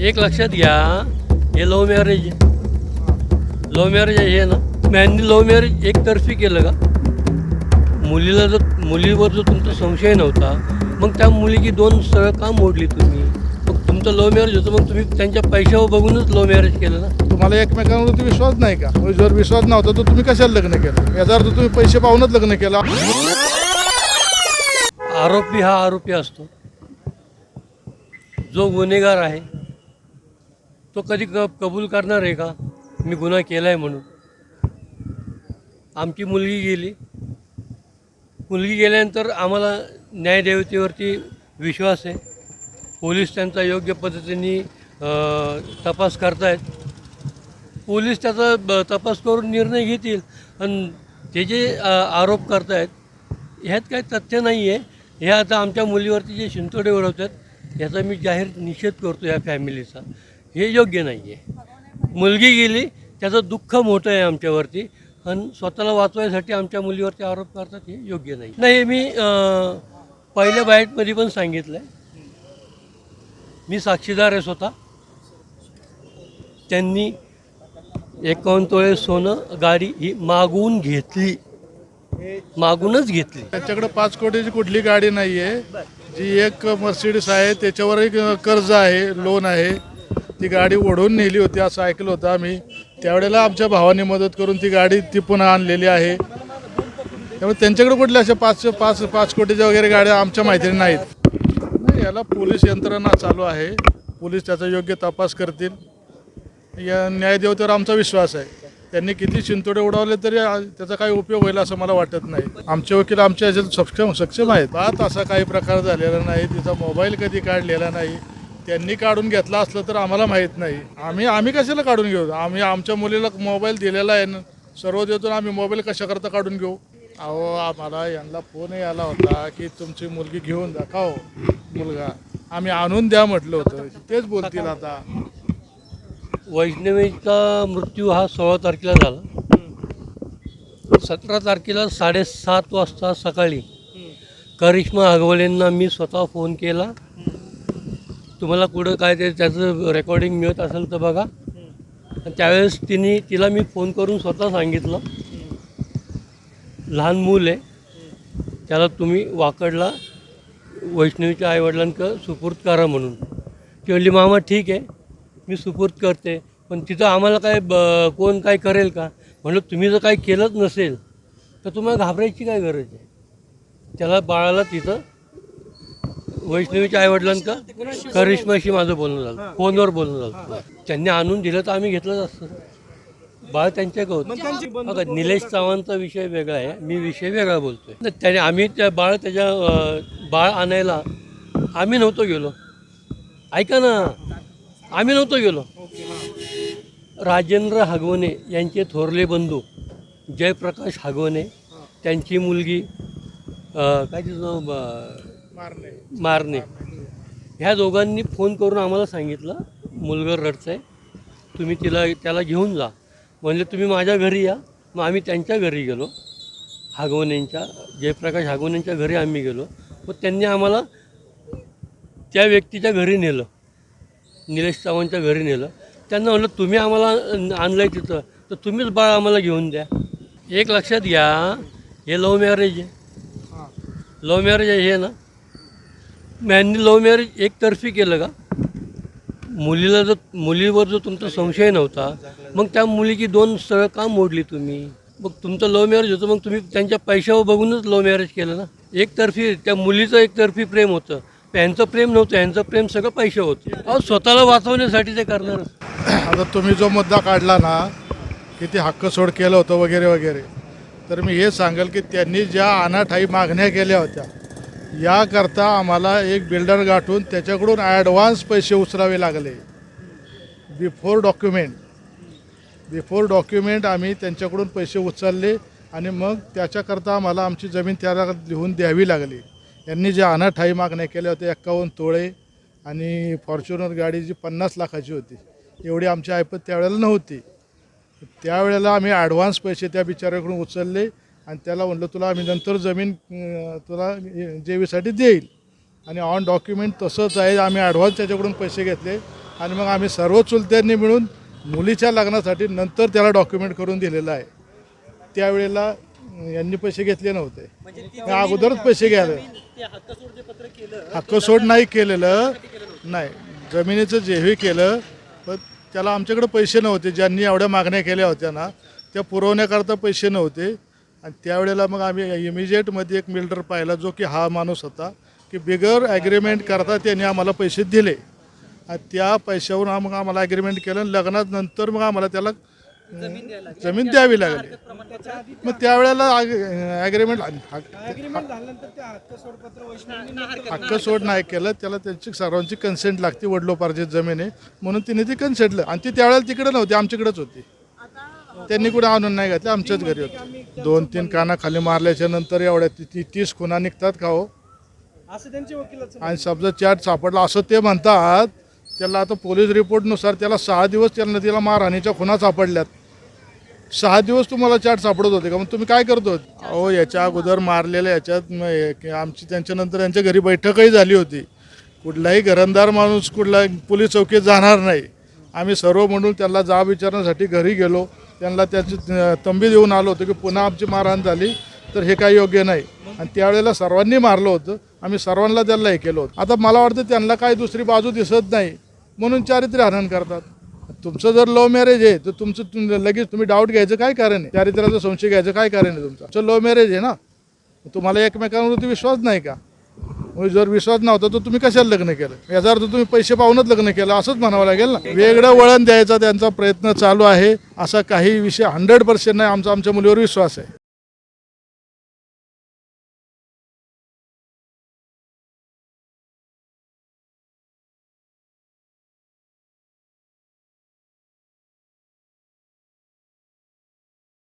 एक लक्षात घ्या हे लव्ह मॅरेज आहे. लव्ह मॅरेज आहे हे ना. मॅननी लव्ह मॅरेज एकतर्फी केलं का? मुलीला जर मुलीवर जर तुमचा संशय नव्हता मग त्या मुलीची दोन स्थळं का मोडली तुम्ही? मग तुमचं लव्ह मॅरेज होतं मग तुम्ही त्यांच्या पैशावर बघूनच लव्ह मॅरेज केलं ना? तुम्हाला एकमेकांवरती विश्वास नाही का? म्हणजे जर विश्वास नव्हता तर तुम्ही कशाला लग्न केलं? याचा अर्थ तुम्ही पैसे पाहूनच लग्न केलं. आरोपी हा आरोपी असतो. जो गुन्हेगार आहे तो कधी क कबूल करणार आहे का? मी गुन्हा केला आहे म्हणून. आमची मुलगी गेली. मुलगी गेल्यानंतर आम्हाला न्यायदेवतेवरती विश्वास आहे. पोलीस त्यांचा योग्य पद्धतीने तपास करतायत. पोलीस त्याचा ब- तपास करून निर्णय घेतील. आणि ते जे आरोप करतायत ह्यात काही तथ्य नाही आहे हे आता आमच्या मुलीवरती जे शिंतोडे उडवतात याचा मी जाहीर निषेध करतो या फॅमिलीचा. हे योग्य नाही आहे मुलगी गेली त्याचं दुःख मोठं आहे आमच्यावरती आणि स्वतःला वाचवायसाठी आमच्या मुलीवरती आरोप करतात हे योग्य नाही. नाही मी पहिल्या बाईटमध्ये पण सांगितलं आहे मी साक्षीदार आहे स्वतः. त्यांनी एकावन्न तोळे सोनं गाडी ही मागवून घेतली. मागूनच घेतली. त्याच्याकडे पाच कोटीची कुठली गाडी नाही आहे जी एक मर्सिडीस आहे त्याच्यावर एक कर्ज आहे लोन आहे. ती गाडी ओढून नेली होती असं ऐकलं होतं आम्ही. त्यावेळेला आमच्या भावाने मदत करून ती गाडी ती पुन्हा आणलेली आहे. त्यामुळे त्यांच्याकडे कुठल्या अशा पाच पाच पाच कोटीच्या वगैरे गाड्या आमच्या माहितीने नाहीत. नाही याला पोलीस यंत्रणा चालू आहे. पोलीस त्याचा योग्य तपास करतील. या न्यायदेवतेवर आमचा विश्वास आहे. त्यांनी किती चिंतोडे उडवले तरी त्याचा काही उपयोग होईल असं मला वाटत नाही. आमचे वकील आमच्या याच्यात सक्षम सक्षम आहेत. बात असा काही प्रकार झालेला नाही. तिचा मोबाईल कधी काढलेला नाही. त्यांनी काढून घेतला असलं तर आम्हाला माहीत नाही. आम्ही आम्ही कशाला काढून घेऊ? आम्ही आमच्या मुलीला मोबाईल दिलेला आहे ना सर्व देतून आम्ही मोबाईल कशाकरता काढून घेऊ? अहो आम्हाला यांना फोनही आला होता की तुमची मुलगी घेऊन जा. का हो मुलगा? आम्ही आणून द्या म्हटलं होतं. तेच बोलतील आता. वैष्णवीचा मृत्यू हा सोळा तारखेला झाला. सतरा तारखेला साडेसात वाजता सकाळी करिश्मा आगवलेंना मी स्वतः फोन केला. तुम्हाला कुठं काय ते त्याचं रेकॉर्डिंग मिळत असेल तर बघा. त्यावेळेस तिने तिला मी फोन करून स्वतः सांगितलं. लहान मूल आहे. त्याला तुम्ही वाकडला वैष्णवीच्या आईवडिलांक सुपूर्द करा म्हणून. ती म्हणली मामा ठीक आहे. मी सुपूर्द करते. पण तिथं आम्हाला काय ब कोण काय करेल का? म्हणलं तुम्ही जर काही केलंच नसेल तर तुम्हाला घाबरायची काय गरज आहे? त्याला बाळाला तिथं वैष्णवीच्या आईवडिलांका करिश्माशी माझं बोलणं झालं. फोनवर बोलणं झालं. त्यांनी आणून दिलं तर आम्ही घेतलंच असतं. बाळ त्यांच्याकडे होतं बघा निलेश चव्हाणचा विषय वेगळा आहे. मी विषय वेगळा बोलतोय. त्याने आम्ही त्या बाळ त्याच्या बाळ आणायला आम्ही नव्हतो गेलो. ऐका ना. आम्ही नव्हतो गेलो. राजेंद्र हागवणे यांचे थोरले बंधू जयप्रकाश हागवणे त्यांची मुलगी काय तिचं नाव मारणे. ह्या दोघांनी फोन करून आम्हाला सांगितलं मुलगा रडचं आहे तुम्ही तिला त्याला घेऊन जा. म्हणजे तुम्ही माझ्या घरी या. मग आम्ही त्यांच्या घरी गेलो. हागवण्यांच्या जयप्रकाश हागवण्यांच्या घरी आम्ही गेलो. मग त्यांनी आम्हाला त्या व्यक्तीच्या घरी नेलं. निलेश चव्हाणच्या घरी नेलं. त्यांना म्हणलं तुम्ही आम्हाला आणलं आहे तिथं तर तुम्हीच बाळ आम्हाला घेऊन द्या. एक लक्षात घ्या हे लव्ह मॅरेज आहे. लव्ह मॅरेज आहे हे ना? मॅननी लव्ह मॅरेज एकतर्फी केलं का? मुलीला जर मुलीवर जर तुमचा संशय नव्हता मग त्या मुलीची दोन स्थळं का मोडली तुम्ही? मग तुमचं लव्ह मॅरेज होतं मग तुम्ही त्यांच्या पैशावर बघूनच लव्ह मॅरेज केलं ना? एकतर्फी त्या मुलीचं एकतर्फी प्रेम होतं. यांचं प्रेम नव्हतं यांचं प्रेम सगळं पैसे होतं. अहो स्वतःला वाचवण्यासाठी ते करणार. आता तुम्ही जो मुद्दा काढला ना की ते हक्क सोड केलं होतं वगैरे वगैरे तर मी हे सांगेल की त्यांनी ज्या अनाठाई मागण्या केल्या होत्या याकरता आम्हाला एक बिल्डर गाठून त्याच्याकडून ॲडव्हान्स पैसे उचलावे लागले. बिफोर डॉक्युमेंट बिफोर डॉक्युमेंट आम्ही त्यांच्याकडून पैसे उचलले आणि मग त्याच्याकरता आम्हाला आमची जमीन त्याला लिहून द्यावी लागली. यांनी जे अनाठाई मागण्या केल्या होत्या एक्कावन्न तोळे आणि फॉर्च्युनर गाडी जी पन्नास लाखाची होती एवढी आमची ऐपत त्यावेळेला नव्हती. त्यावेळेला आम्ही ॲडव्हान्स पैसे त्या बिचाऱ्याकडून उचलले आणि त्याला म्हणलं तुला आम्ही नंतर जमीन तुला जेवीसाठी देईल. आणि ऑन डॉक्युमेंट तसंच आहे आम्ही ॲडव्हान्स त्याच्याकडून पैसे घेतले. आणि मग आम्ही सर्व चुलत्यांनी मिळून मुलीच्या लग्नासाठी नंतर त्याला डॉक्युमेंट करून दिलेलं आहे. त्यावेळेला यांनी पैसे घेतले नव्हते. मी अगोदरच पैसे घ्यायला हक्क सोड नाही केलेलं. नाही. जमिनीचं जेही केलं पण त्याला आमच्याकडे पैसे नव्हते. ज्यांनी एवढ्या मागण्या केल्या होत्या ना त्या पुरवण्याकरता पैसे नव्हते. आणि त्यावेळेला मग आम्ही इमिजिएटमध्ये एक मिल्डर पाहिला जो की हा माणूस होता की बिगर ॲग्रीमेंट करता त्यांनी आम्हाला पैसे दिले. आणि त्या पैशावरून आम- मग आम्हाला ॲग्रीमेंट केलं आणि लग्नात नंतर मग आम्हाला त्याला जमीन द्यावी लागली. मग त्यावेळेला ॲग्रीमेंट हक्क सोड नाही केलं. त्याला त्यांची सर्वांची कन्सेंट लागते वडलोपार्जित जमीन आहे. म्हणून तिने ती कन्सेंटलं आणि ती त्यावेळेला तिकडे नव्हती आमच्याकडेच होती. त्यांनी कुठे आणून नाही घातले आमच्याच घरी होते. दोन तीन काना खाली मारल्याच्या नंतर एवढ्या ती ती- तीस खुना निघतात का हो? असं त्यांच्या वकिलाचं आणि समजा चॅट सापडला असं ते म्हणतात त्याला आता पोलीस रिपोर्टनुसार त्याला सहा दिवस त्याला नदीला मारहाणीच्या खुना सापडल्यात. सहा दिवस तुम्हाला चाट सापडत होते का? मग तुम्ही काय करतो अहो याच्या अगोदर मारलेल्या याच्यात म- हे- की आमची त्यांच्यानंतर यांच्या घरी बैठकही झाली होती. कुठलाही घरंदार माणूस कुठला पोलीस चौकीत जाणार नाही. आम्ही सर्व म्हणून त्यांना जाब विचारण्यासाठी घरी गेलो. त्यांना त्याची तंबी देऊन आलो होतो की पुन्हा आमची मारहाण झाली तर हे काही योग्य नाही. आणि त्यावेळेला सर्वांनी मारलं होतं. आम्ही सर्वांना त्यांना हे केलं होतं. आता मला वाटतं त्यांना काही दुसरी बाजू दिसत नाही. म्हणून चारित्र्य हरण करतात. तुमचं जर लव्ह मॅरेज आहे तर तुमचं तुम- लगेच तुम्ही डाऊट घ्यायचं काय कारण आहे? चारित्र्याचा संशय घ्यायचं काय कारण आहे तुमचं? तुमचं लव्ह मॅरेज आहे ना? तुम्हाला एकमेकांवरती विश्वास नाही का? मग जर विश्वास नव्हता तर तुम्ही कशाला लग्न केलं? याचा अर्थ तुम्ही पैसे पाहूनच लग्न केलं असंच म्हणावं लागेल ना? वेगळं वळण द्यायचा त्यांचा प्रयत्न चालू आहे असा काही विषय हंड्रेड पर्सेंट नाही आमचा आमच्या मुलीवर विश्वास आहे.